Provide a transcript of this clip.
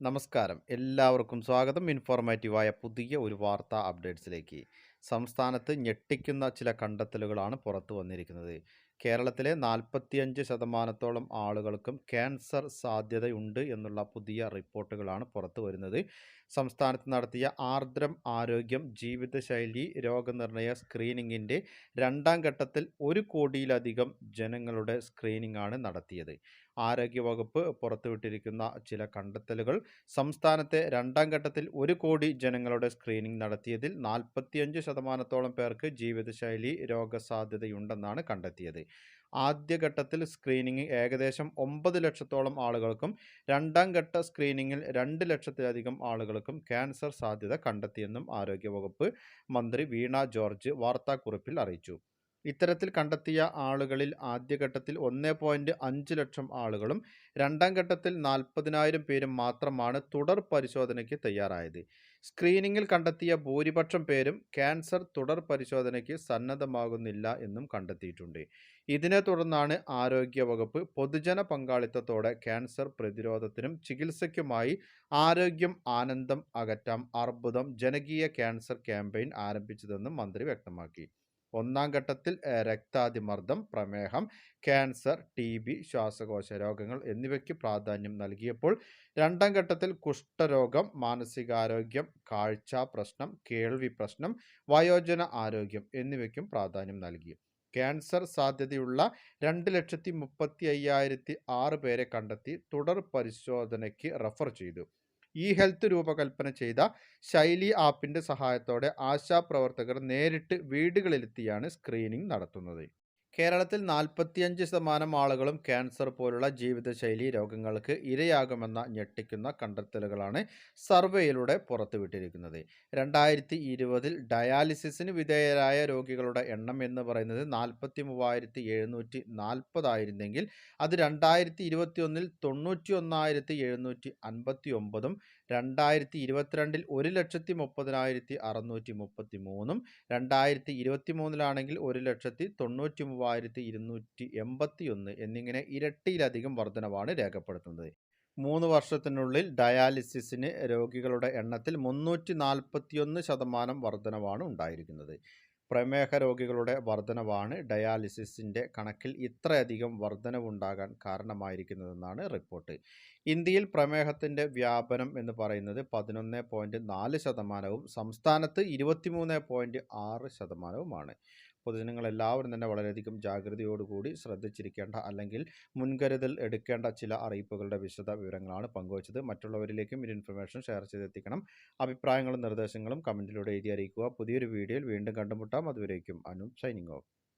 നമസ്കാരം. എല്ലാവർക്കും സ്വാഗതം. ഇൻഫോർമേറ്റീവായ പുതിയ ഒരു വാർത്താ അപ്ഡേറ്റ്സിലേക്ക്. സംസ്ഥാനത്ത് ഞെട്ടിക്കുന്ന ചില കണ്ടെത്തലുകളാണ് പുറത്തു വന്നിരിക്കുന്നത്. കേരളത്തിലെ നാൽപ്പത്തിയഞ്ച് ശതമാനത്തോളം ആളുകൾക്കും ക്യാൻസർ സാധ്യതയുണ്ട് എന്നുള്ള പുതിയ റിപ്പോർട്ടുകളാണ് പുറത്തു വരുന്നത്. സംസ്ഥാനത്ത് നടത്തിയ ആർദ്രം ആരോഗ്യം ജീവിതശൈലി രോഗനിർണയ സ്ക്രീനിങ്ങിന്റെ രണ്ടാം ഘട്ടത്തിൽ ഒരു കോടിയിലധികം ജനങ്ങളുടെ സ്ക്രീനിംഗ് ആണ് നടത്തിയത്. ആരോഗ്യവകുപ്പ് പുറത്തുവിട്ടിരിക്കുന്ന ചില കണ്ടെത്തലുകൾ സംസ്ഥാനത്തെ രണ്ടാം ഘട്ടത്തിൽ ഒരു കോടി ജനങ്ങളുടെ സ്ക്രീനിംഗ് നടത്തിയതിൽ നാൽപ്പത്തിയഞ്ച് ശതമാനത്തോളം പേർക്ക് ജീവിതശൈലി രോഗസാധ്യതയുണ്ടെന്നാണ് കണ്ടെത്തിയത്. ആദ്യഘട്ടത്തിൽ സ്ക്രീനിങ് ഏകദേശം ഒമ്പത് ലക്ഷത്തോളം ആളുകൾക്കും രണ്ടാം ഘട്ട സ്ക്രീനിങ്ങിൽ രണ്ട് ലക്ഷത്തിലധികം ആളുകൾക്കും ക്യാൻസർ സാധ്യത കണ്ടെത്തിയെന്നും ആരോഗ്യവകുപ്പ് മന്ത്രി വീണ ജോർജ് വാർത്താക്കുറിപ്പിൽ അറിയിച്ചു. ഇത്തരത്തിൽ കണ്ടെത്തിയ ആളുകളിൽ ആദ്യഘട്ടത്തിൽ ഒന്ന് പോയിന്റ് അഞ്ച് ലക്ഷം ആളുകളും രണ്ടാം ഘട്ടത്തിൽ നാൽപ്പതിനായിരം പേരും മാത്രമാണ് തുടർ പരിശോധനയ്ക്ക് തയ്യാറായത്. സ്ക്രീനിങ്ങിൽ കണ്ടെത്തിയ ഭൂരിപക്ഷം പേരും ക്യാൻസർ തുടർ പരിശോധനയ്ക്ക് സന്നദ്ധമാകുന്നില്ല എന്നും കണ്ടെത്തിയിട്ടുണ്ട്. ഇതിനെ തുടർന്നാണ് ആരോഗ്യവകുപ്പ് പൊതുജന പങ്കാളിത്തത്തോടെ ക്യാൻസർ പ്രതിരോധത്തിനും ചികിത്സയ്ക്കുമായി ആരോഗ്യം ആനന്ദം അകറ്റാം അർബുദം ജനകീയ ക്യാൻസർ ക്യാമ്പയിൻ ആരംഭിച്ചതെന്നും മന്ത്രി വ്യക്തമാക്കി. ഒന്നാം ഘട്ടത്തിൽ രക്താതിമർദ്ദം പ്രമേഹം ക്യാൻസർ ടി ബി ശ്വാസകോശ രോഗങ്ങൾ എന്നിവയ്ക്ക് പ്രാധാന്യം നൽകിയപ്പോൾ രണ്ടാം ഘട്ടത്തിൽ കുഷ്ഠരോഗം മാനസികാരോഗ്യം കാഴ്ച പ്രശ്നം കേൾവി പ്രശ്നം വയോജന ആരോഗ്യം എന്നിവയ്ക്കും പ്രാധാന്യം നൽകി. ക്യാൻസർ സാധ്യതയുള്ള രണ്ട് ലക്ഷത്തി മുപ്പത്തി അയ്യായിരത്തി ആറ് പേരെ കണ്ടെത്തി തുടർ പരിശോധനയ്ക്ക് റഫർ ചെയ്തു. ഇ ഹെൽത്ത് രൂപകൽപ്പന ചെയ്ത ശൈലി ആപ്പിന്റെ സഹായത്തോടെ ആശാപ്രവർത്തകർ നേരിട്ട് വീടുകളിലെത്തിയാണ് സ്ക്രീനിംഗ് നടത്തുന്നത്. കേരളത്തിൽ നാൽപ്പത്തിയഞ്ച് ശതമാനം ആളുകളും ക്യാൻസർ പോലുള്ള ജീവിതശൈലി രോഗങ്ങൾക്ക് ഇരയാകുമെന്ന ഞെട്ടിക്കുന്ന കണ്ടെത്തലുകളാണ് സർവേയിലൂടെ പുറത്തുവിട്ടിരിക്കുന്നത്. രണ്ടായിരത്തി ഇരുപതിൽ ഡയാലിസിസിന് വിധേയരായ രോഗികളുടെ എണ്ണം എന്ന് പറയുന്നത് നാൽപ്പത്തി മൂവായിരത്തി എഴുന്നൂറ്റി നാൽപ്പതായിരുന്നെങ്കിൽ അത് രണ്ടായിരത്തി ഇരുപത്തി ഒന്നിൽ തൊണ്ണൂറ്റി ഒന്നായിരത്തി എഴുന്നൂറ്റി അൻപത്തി ഒമ്പതും രണ്ടായിരത്തി ഇരുപത്തിരണ്ടിൽ ഒരു ലക്ഷത്തി മുപ്പതിനായിരത്തി അറുന്നൂറ്റി മുപ്പത്തി മൂന്നും രണ്ടായിരത്തി ഇരുപത്തി മൂന്നിലാണെങ്കിൽ ഒരു ലക്ഷത്തി തൊണ്ണൂറ്റി മൂവായിരത്തി ഇരുന്നൂറ്റി എൺപത്തി ഒന്ന് എന്നിങ്ങനെ ഇരട്ടിയിലധികം വർധനവാണ് രേഖപ്പെടുത്തുന്നത്. മൂന്ന് വർഷത്തിനുള്ളിൽ ഡയാലിസിസിന് രോഗികളുടെ എണ്ണത്തിൽ മുന്നൂറ്റി നാൽപ്പത്തിയൊന്ന് ശതമാനം വർധനവാണ് ഉണ്ടായിരിക്കുന്നത്. പ്രമേഹ രോഗികളുടെ വർധനവാണ് ഡയാലിസിസിന്റെ കണക്കിൽ ഇത്രയധികം വർധനവുണ്ടാകാൻ കാരണമായിരിക്കുന്നതെന്നാണ് റിപ്പോർട്ട്. ഇന്ത്യയിൽ പ്രമേഹത്തിന്റെ വ്യാപനം എന്ന് പറയുന്നത് പതിനൊന്ന് പോയിന്റ് നാല് ശതമാനവും സംസ്ഥാനത്ത് ഇരുപത്തിമൂന്ന് പോയിന്റ് ആറ് ശതമാനവുമാണ്. പൊതുജനങ്ങൾ എല്ലാവരും തന്നെ വളരെയധികം ജാഗ്രതയോടുകൂടി ശ്രദ്ധിച്ചിരിക്കേണ്ട അല്ലെങ്കിൽ മുൻകരുതൽ എടുക്കേണ്ട ചില അറിയിപ്പുകളുടെ വിശദ വിവരങ്ങളാണ് പങ്കുവച്ചത്. മറ്റുള്ളവരിലേക്കും ഈ ഇൻഫർമേഷൻ ഷെയർ ചെയ്തെത്തിക്കണം. അഭിപ്രായങ്ങളും നിർദ്ദേശങ്ങളും കമന്റിലൂടെ എഴുതി അറിയിക്കുക. പുതിയൊരു വീഡിയോയിൽ വീണ്ടും കണ്ടുമുട്ടാം. അതുവരേക്കും അനു സൈനിങ് ഓഫ്.